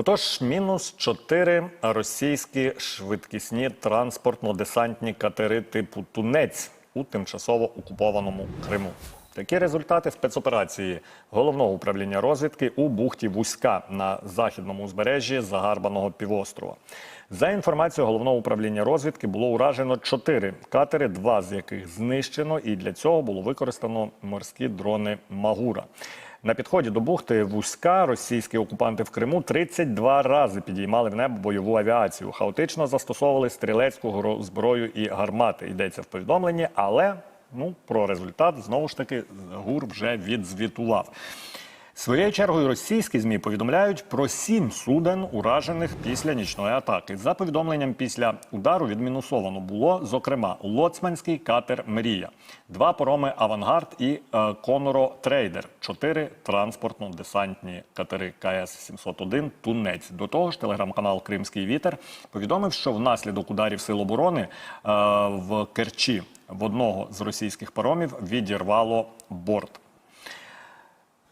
Отож, мінус чотири російські швидкісні транспортно-десантні катери типу Тунець у тимчасово окупованому Криму. Такі результати спецоперації головного управління розвідки у бухті Вузька на західному узбережжі Загарбаного півострова. За інформацією головного управління розвідки було уражено чотири катери, два з яких знищено, і для цього було використано морські дрони Магура. На підході до бухти Вузька російські окупанти в Криму 32 рази підіймали в небо бойову авіацію. Хаотично застосовували стрілецьку зброю і гармати. Йдеться в повідомленні, але ну про результат знову ж таки ГУР вже відзвітував. Своєю чергою російські змі повідомляють про сім суден, уражених після нічної атаки. За повідомленням, після удару відмінусовано було зокрема лоцманський катер Мрія, два пороми Авангард і е, Коноро Трейдер, чотири транспортно-десантні катери КС 701 Тунець. До того ж, телеграм-канал Кримський Вітер повідомив, що внаслідок ударів сил оборони е, в Керчі в одного з російських паромів відірвало борт.